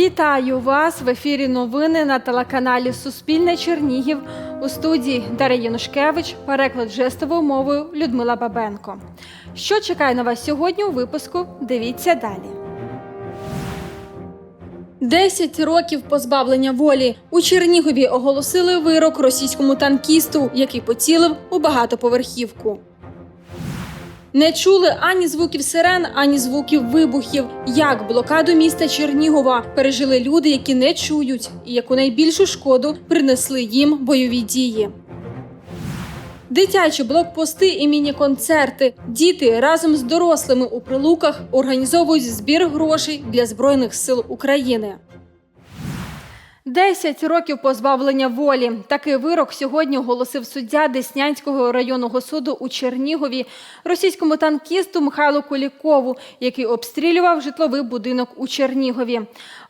Вітаю вас в ефірі новини на телеканалі Суспільне Чернігів у студії Дар'я Янушкевич, переклад жестовою мовою Людмила Бабенко. Що чекає на вас сьогодні у випуску? Дивіться далі. 10 років позбавлення волі у Чернігові оголосили вирок російському танкісту, який поцілив у багатоповерхівку. Не чули ані звуків сирен, ані звуків вибухів. Як блокаду міста Чернігова пережили люди, які не чують, і яку найбільшу шкоду принесли їм бойові дії. Дитячі блокпости і міні-концерти. Діти разом з дорослими у прилуках організовують збір грошей для Збройних сил України. 10 років позбавлення волі. Такий вирок сьогодні оголосив суддя Деснянського районного суду у Чернігові російському танкісту Михайлу Кулікову, який обстрілював житловий будинок у Чернігові.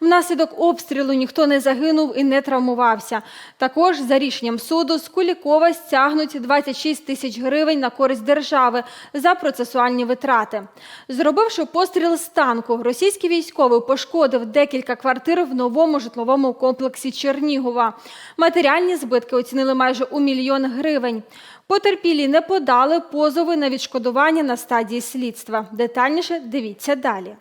Внаслідок обстрілу ніхто не загинув і не травмувався. Також за рішенням суду з Кулікова стягнуть 26 тисяч гривень на користь держави за процесуальні витрати. Зробивши постріл з танку, російський військовий пошкодив декілька квартир в новому житловому комплексі Чернігова. Матеріальні збитки оцінили майже у мільйон гривень. Потерпілі не подали позови на відшкодування на стадії слідства. Детальніше дивіться далі.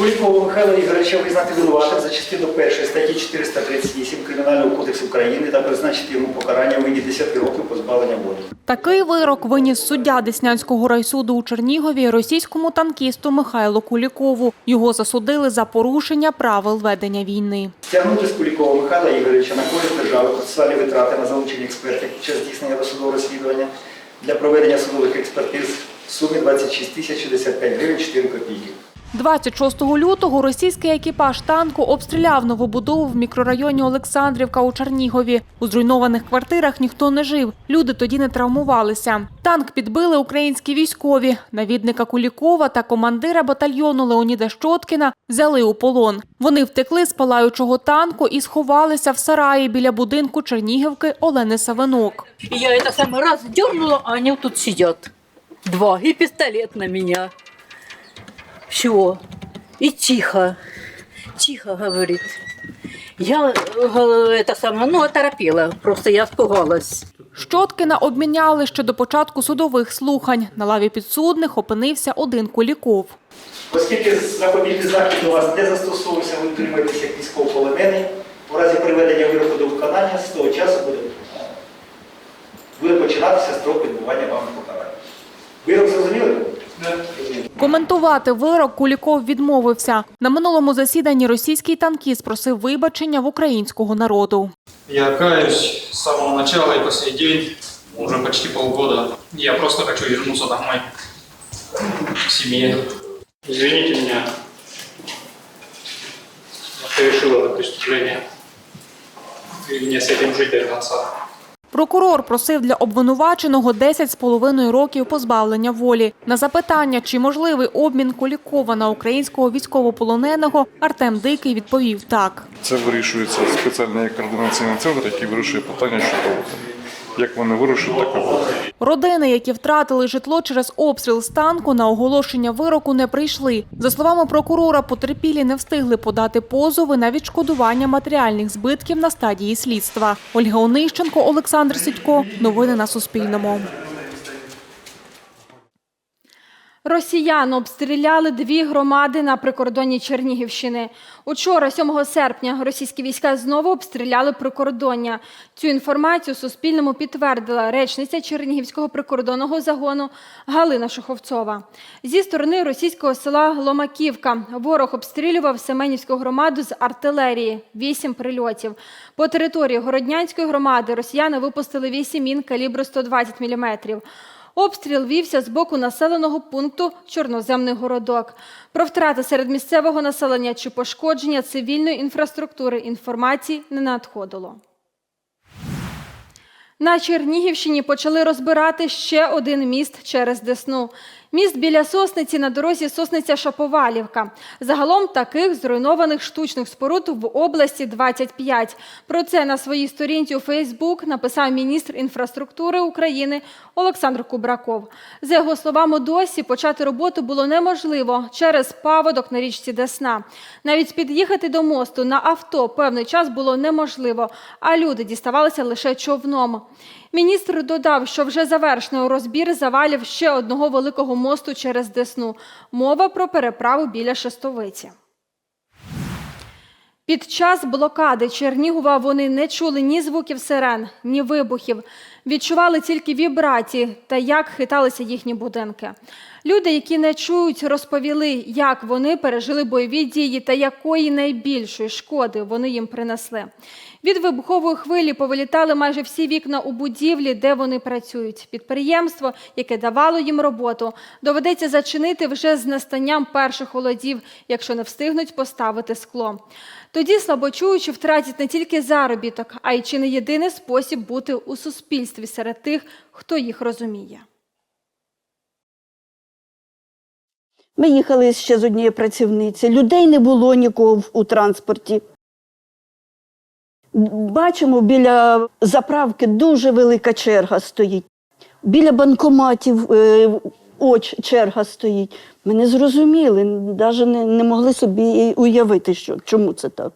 Кулікову Михайла Ігоровича визнати винуватим за частину 1 статті 438 Кримінального кодексу України та призначити йому покарання у виді 10 років позбавлення волі. Такий вирок виніс суддя Деснянського райсуду у Чернігові російському танкісту Михайлу Кулікову. Його засудили за порушення правил ведення війни. Стягнути з Кулікова Михайла Ігоровича на користь держави процесуальні витрати на залучення експертів під час здійснення досудового розслідування для проведення судових експертиз в сумі 26 тисяч 65 гривень 4 копійки. 26 лютого російський екіпаж танку обстріляв новобудову в мікрорайоні Олександрівка у Чернігові. У зруйнованих квартирах ніхто не жив. Люди тоді не травмувалися. Танк підбили українські військові. Навідника Кулікова та командира батальйону Леоніда Щоткіна взяли у полон. Вони втекли з палаючого танку і сховалися в сараї біля будинку Чернігівки Олени Савинок. Я это самый раз дернула, а они вот тут сидят. Два. И пистолет на меня. Все. И тихо. Тихо, говорит. Я э, это самое, ну, оторопела. Просто я испугалась. Щоткіна обміняли ще до початку судових слухань. На лаві підсудних опинився один Куліков. Оскільки запобігти захід у вас не застосовується, ви утримуєтеся як військовополонений, у разі приведення вироку до виконання з того часу буде, буде починатися строк відбування вам покарання. Вирок зрозуміли? Коментувати вирок Куліков відмовився. На минулому засіданні російський танкіст просив вибачення в українського народу. Я каюсь с самого начала и по сей день, уже почти полгода. Я просто хочу вернуться домой, к семье. Извините меня, я совершил это преступление. И мне с этим жить до конца. Прокурор просив для обвинуваченого 10 з половиною років позбавлення волі. На запитання, чи можливий обмін Кулікова на українського військовополоненого, Артем Дикий відповів так. Це вирішується спеціальний координаційний центр, який вирішує питання щодо як вони вирушать, так. Родини, які втратили житло через обстріл з танку, на оголошення вироку не прийшли. За словами прокурора, потерпілі не встигли подати позови на відшкодування матеріальних збитків на стадії слідства. Ольга Онищенко, Олександр Сідько. Новини на Суспільному. Росіяни обстріляли дві громади на прикордонні Чернігівщини. Учора, 7 серпня, російські війська знову обстріляли прикордоння. Цю інформацію Суспільному підтвердила речниця Чернігівського прикордонного загону Галина Шуховцова. Зі сторони російського села Ломаківка ворог обстрілював Семенівську громаду з артилерії. Вісім прильотів. По території Городнянської громади росіяни випустили вісім мін калібру 120 мм. Обстріл вівся з боку населеного пункту Чорноземний городок. Про втрати серед місцевого населення чи пошкодження цивільної інфраструктури інформації не надходило. На Чернігівщині почали розбирати ще один міст через Десну. Міст біля Сосниці на дорозі Сосниця-Шаповалівка. Загалом таких зруйнованих штучних споруд в області 25. Про це на своїй сторінці у Фейсбук написав міністр інфраструктури України Олександр Кубраков. За його словами, досі почати роботу було неможливо через паводок на річці Десна. Навіть під'їхати до мосту на авто певний час було неможливо, а люди діставалися лише човном. Міністр додав, що вже завершено розбір завалів ще одного великого мосту через Десну. Мова про переправу біля Шестовиці. Під час блокади Чернігова вони не чули ні звуків сирен, ні вибухів. Відчували тільки вібрації та як хиталися їхні будинки. Люди, які не чують, розповіли, як вони пережили бойові дії та якої найбільшої шкоди вони їм принесли. Від вибухової хвилі повилітали майже всі вікна у будівлі, де вони працюють. Підприємство, яке давало їм роботу, доведеться зачинити вже з настанням перших холодів, якщо не встигнуть поставити скло. Тоді слабочуючі втратять не тільки заробіток, а й чи не єдиний спосіб бути у суспільстві серед тих, хто їх розуміє. Ми їхали ще з однією працівниці. Людей не було нікого у транспорті. Бачимо, біля заправки дуже велика черга стоїть. Біля банкоматів е, оч черга стоїть. Ми не зрозуміли, навіть не, не могли собі уявити, що, чому це так.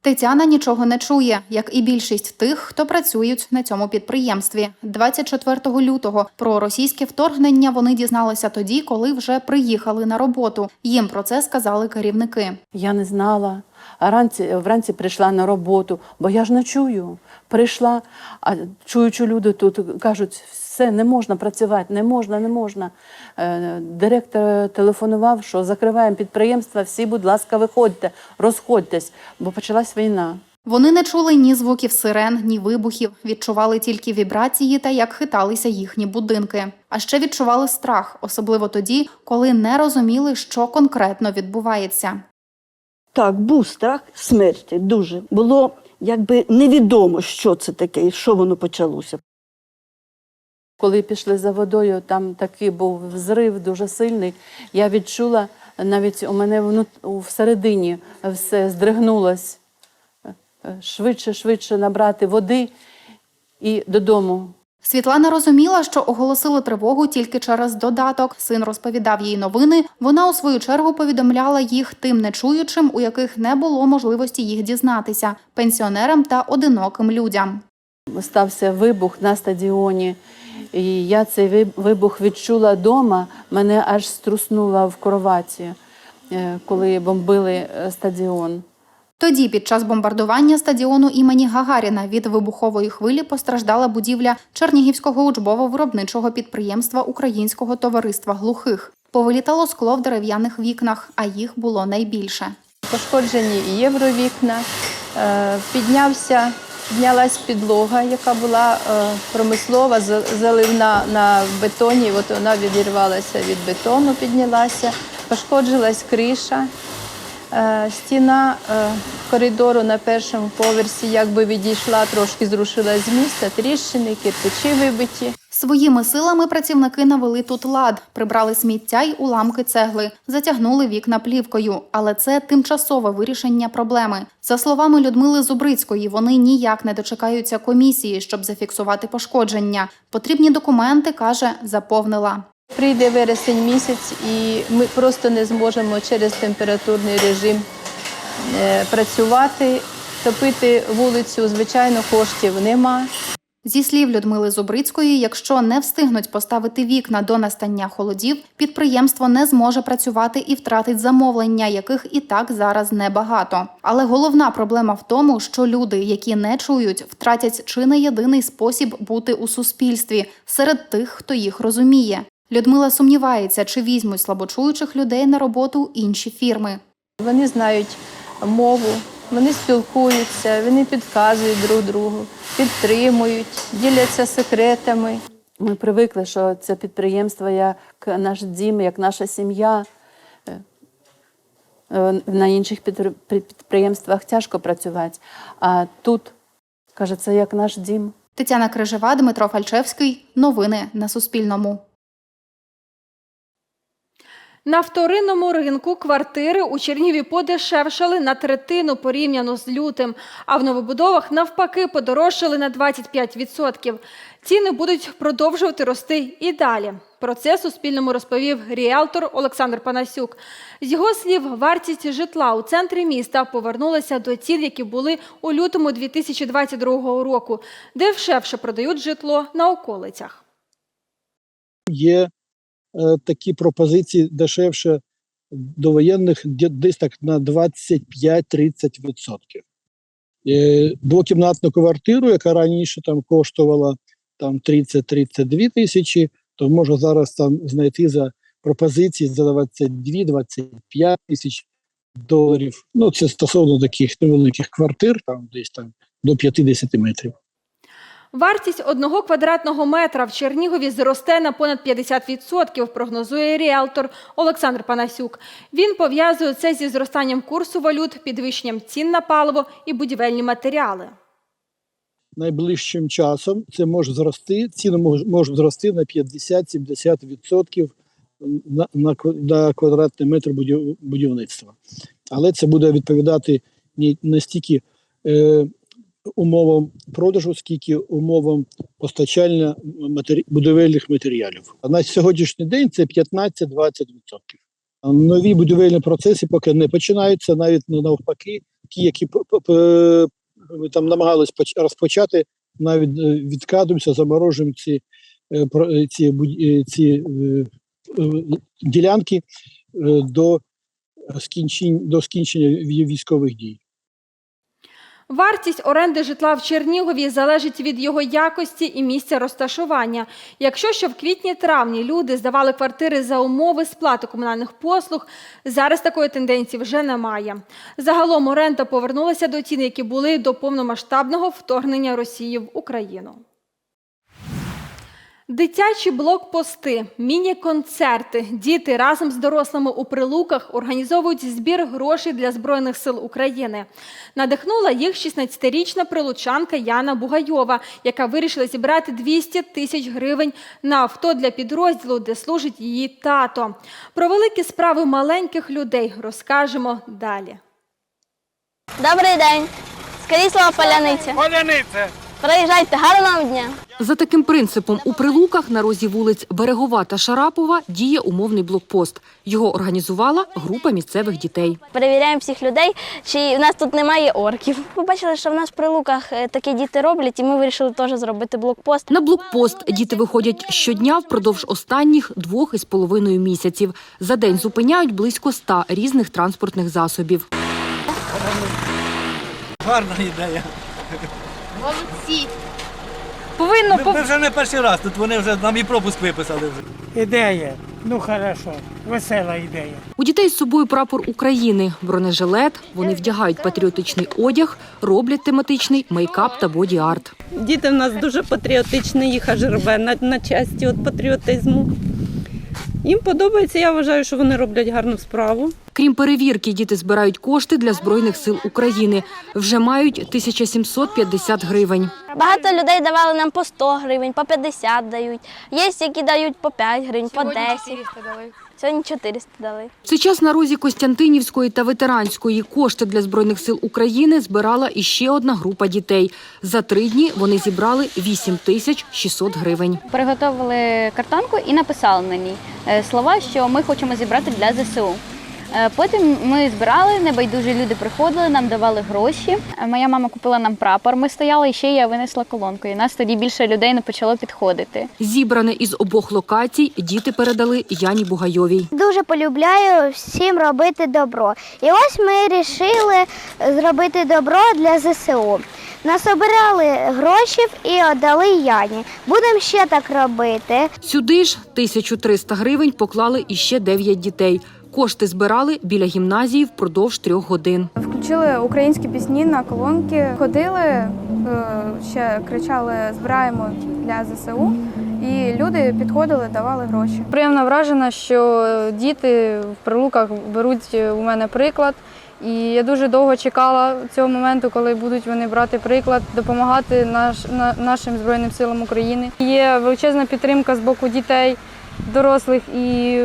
Тетяна нічого не чує, як і більшість тих, хто працюють на цьому підприємстві. 24 лютого про російське вторгнення вони дізналися тоді, коли вже приїхали на роботу. Їм про це сказали керівники. Я не знала. Ранці, вранці прийшла на роботу, бо я ж не чую. Прийшла, а чуючи люди тут кажуть, все, не можна працювати, не можна, не можна. Е, Директор телефонував, що закриваємо підприємства, всі, будь ласка, виходьте, розходьтесь, бо почалась війна. Вони не чули ні звуків сирен, ні вибухів, відчували тільки вібрації та як хиталися їхні будинки. А ще відчували страх, особливо тоді, коли не розуміли, що конкретно відбувається. Так, був страх смерті, дуже. Було якби невідомо, що це таке і що воно почалося. Коли пішли за водою, там такий був взрив дуже сильний. Я відчула, навіть у мене всередині все здригнулось. Е, Швидше, швидше набрати води і додому. Світлана розуміла, що оголосили тривогу тільки через додаток. Син розповідав їй новини. Вона у свою чергу повідомляла їх тим нечуючим, у яких не було можливості їх дізнатися пенсіонерам та одиноким людям. Стався вибух на стадіоні. І я цей виб- вибух відчула вдома, мене аж струснуло в кроваті, е, коли бомбили е, стадіон. Тоді, під час бомбардування стадіону імені Гагаріна від вибухової хвилі постраждала будівля Чернігівського учбово-виробничого підприємства Українського товариства глухих. Повилітало скло в дерев'яних вікнах, а їх було найбільше. пошкоджені євровікна, е, піднявся, піднялась підлога, яка була е, промислова, за- заливна на бетоні. От вона відірвалася від бетону, піднялася, пошкоджилась криша. Е, Стіна е, коридору на першому поверсі якби відійшла, трошки зрушилась з місця, тріщини, кирпичі вибиті. Своїми силами працівники навели тут лад, прибрали сміття й уламки цегли, затягнули вікна плівкою. Але це тимчасове вирішення проблеми. За словами Людмили Зубрицької, вони ніяк не дочекаються комісії, щоб зафіксувати пошкодження. Потрібні документи, каже, заповнила. Прийде вересень місяць, і ми просто не зможемо через температурний режим е, працювати, топити вулицю. Звичайно, коштів нема. Зі слів Людмили Зубрицької, якщо не встигнуть поставити вікна до настання холодів, підприємство не зможе працювати і втратить замовлення, яких і так зараз небагато. Але головна проблема в тому, що люди, які не чують, втратять чи не єдиний спосіб бути у суспільстві серед тих, хто їх розуміє. Людмила сумнівається, чи візьмуть слабочуючих людей на роботу інші фірми. Вони знають мову, вони спілкуються, вони підказують друг другу, підтримують, діляться секретами. Ми привикли, що це підприємство як наш дім, як наша сім'я. Е, е, На інших підприємствах тяжко працювати, а тут, каже, це як наш дім. Тетяна Крижева, Дмитро Фальчевський. Новини на Суспільному. На вторинному ринку квартири у Чернігові подешевшали на третину порівняно з лютим, а в новобудовах навпаки подорожчали на 25%. Ціни будуть продовжувати рости і далі. Про це Суспільному розповів ріелтор Олександр Панасюк. З його слів, вартість житла у центрі міста повернулася до цін, які були у лютому 2022 року. Дешевше продають житло на околицях. є такі пропозиції дешевше довоєнних де- десь так на 25-30%. Е, Двокімнатну квартиру, яка раніше там коштувала там 30-32 тисячі, то можна зараз там знайти за пропозиції за 22-25 тисяч доларів. Ну, це стосовно таких невеликих квартир, там десь там до 50 метрів. Вартість одного квадратного метра в Чернігові зросте на понад 50%, прогнозує ріелтор Олександр Панасюк. Він пов'язує це зі зростанням курсу валют, підвищенням цін на паливо і будівельні матеріали. найближчим часом це може зрости, ціни можуть зрости на 50-70% на, на, квадратний метр будів, будівництва. Але це буде відповідати не стільки е, умовам продажу, скільки умовам постачання матері, будівельних матеріалів. А на сьогоднішній день це 15-20%. А Нові будівельні процеси поки не починаються, навіть ну, навпаки, ті, які там намагались розпочати, навіть е, відкладуємося, заморожуємо ці, е, е, ці, ці ділянки до до скінчення військових дій. Вартість оренди житла в Чернігові залежить від його якості і місця розташування. Якщо ще в квітні-травні люди здавали квартири за умови сплати комунальних послуг, зараз такої тенденції вже немає. Загалом оренда повернулася до цін, які були до повномасштабного вторгнення Росії в Україну. Дитячі блокпости, міні-концерти. Діти разом з дорослими у прилуках організовують збір грошей для Збройних сил України. Надихнула їх 16-річна прилучанка Яна Бугайова, яка вирішила зібрати 200 тисяч гривень на авто для підрозділу, де служить її тато. Про великі справи маленьких людей розкажемо далі. Добрий день. Скоріше слова Поляниця. Поляниця. Приїжджайте, гарного дня. За таким принципом у Прилуках на розі вулиць Берегова та Шарапова діє умовний блокпост. Його організувала група місцевих дітей. Перевіряємо всіх людей, чи в нас тут немає орків. Ми бачили, що в нас в прилуках е, такі діти роблять, і ми вирішили теж зробити блокпост. На блокпост діти виходять щодня впродовж останніх двох із половиною місяців. За день зупиняють близько ста різних транспортних засобів. Гарна ідея. Молодці. Повинно ми, ми вже не перший раз, тут вони вже нам і пропуск виписали вже. Ідея. Ну хорошо, весела ідея. У дітей з собою прапор України, бронежилет. Вони вдягають патріотичний одяг, роблять тематичний мейкап та боді-арт. Діти в нас дуже патріотичні, їх аж рве на, на часті от патріотизму. Їм подобається, я вважаю, що вони роблять гарну справу. Крім перевірки, діти збирають кошти для Збройних сил України. Вже мають 1750 гривень. Багато людей давали нам по 100 гривень, по 50 дають. Є, які дають по 5 гривень, по 10. Сьогодні 400 дали. В цей час на розі Костянтинівської та ветеранської кошти для Збройних сил України збирала іще одна група дітей. За три дні вони зібрали 8 тисяч 600 гривень. Приготовили картонку і написали на ній е, слова, що ми хочемо зібрати для ЗСУ. Е, Потім ми збирали, небайдужі люди приходили, нам давали гроші. Е, Моя мама купила нам прапор. Ми стояли і ще я винесла колонку. І нас тоді більше людей не почало підходити. Зібране із обох локацій діти передали Яні Бугайовій. Дуже полюбляю всім робити добро. І ось ми вирішили зробити добро для ЗСУ. Насобирали гроші і віддали Яні. Будемо ще так робити. Сюди ж 1300 гривень поклали іще 9 дітей. Кошти збирали біля гімназії впродовж трьох годин. Включили українські пісні на колонки, ходили, е, ще кричали Збираємо для ЗСУ. І люди підходили, давали гроші. Приємно вражена, що діти в прилуках беруть у мене приклад. І я дуже довго чекала цього моменту, коли будуть вони брати приклад, допомагати наш, на, нашим Збройним силам України. Є величезна підтримка з боку дітей. Дорослих, і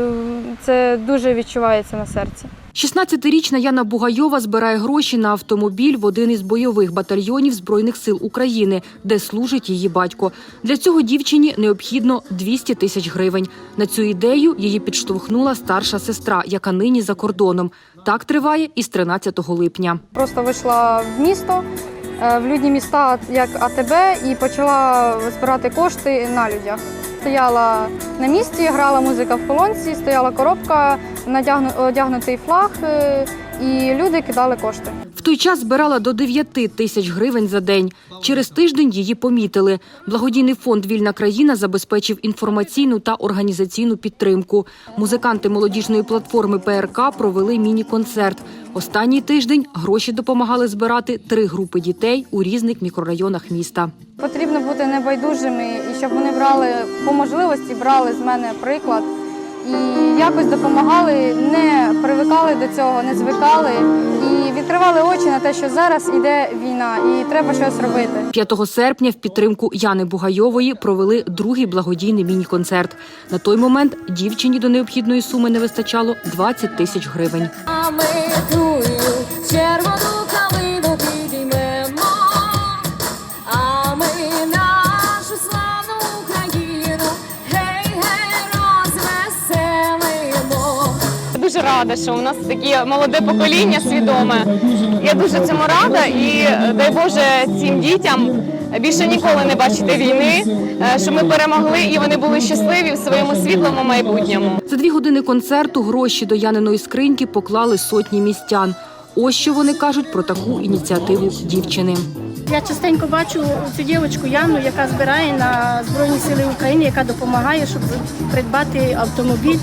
це дуже відчувається на серці. 16-річна Яна Бугайова збирає гроші на автомобіль в один із бойових батальйонів Збройних сил України, де служить її батько. Для цього дівчині необхідно 200 тисяч гривень. На цю ідею її підштовхнула старша сестра, яка нині за кордоном. Так триває із 13 липня. Просто вийшла в місто, е, в людні міста, як АТБ, і почала збирати кошти на людях. Стояла на місці, грала музика в колонці, стояла коробка, надягну- одягнутий флаг, е, і люди кидали кошти. Той час збирала до 9 тисяч гривень за день. Через тиждень її помітили. Благодійний фонд Вільна країна забезпечив інформаційну та організаційну підтримку. Музиканти молодіжної платформи ПРК провели міні-концерт. Останній тиждень гроші допомагали збирати три групи дітей у різних мікрорайонах міста. Потрібно бути небайдужими, і щоб вони брали по можливості, брали з мене приклад і якось допомагали, не привикали до цього, не звикали і відкривали очі на те, що зараз іде війна, і треба щось робити. 5 серпня в підтримку Яни Бугайової провели другий благодійний міні-концерт. На той момент дівчині до необхідної суми не вистачало 20 тисяч гривень. А ми рада, що у нас таке молоде покоління свідоме. Я дуже цьому рада і дай Боже цим дітям більше ніколи не бачити війни, е, що ми перемогли і вони були щасливі в своєму світлому майбутньому. За дві години концерту гроші до Яниної скриньки поклали сотні містян. Ось що вони кажуть про таку ініціативу дівчини. Я частенько бачу цю дівчинку Яну, яка збирає на Збройні Сили України, яка допомагає, щоб придбати автомобіль.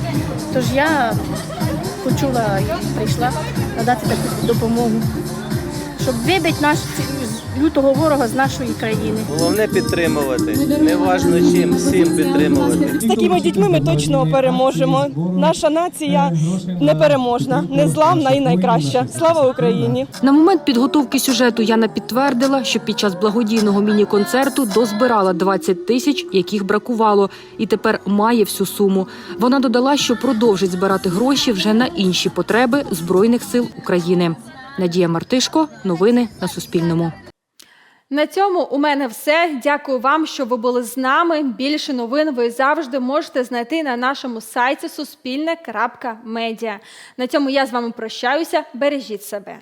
Тож я почула і прийшла надати таку допомогу, щоб вибити ці- лютого ворога з нашої країни. Головне підтримувати. Неважно чим, всім підтримувати. З такими дітьми ми точно переможемо. Наша нація непереможна, незламна і найкраща. Слава Україні! На момент підготовки сюжету Яна підтвердила, що під час благодійного міні-концерту дозбирала 20 тисяч, яких бракувало, і тепер має всю суму. Вона додала, що продовжить збирати гроші вже на інші потреби Збройних сил України. Надія Мартишко, новини на Суспільному. На цьому у мене все. Дякую вам, що ви були з нами. Більше новин ви завжди можете знайти на нашому сайті Суспільне.Медіа. На цьому я з вами прощаюся. Бережіть себе.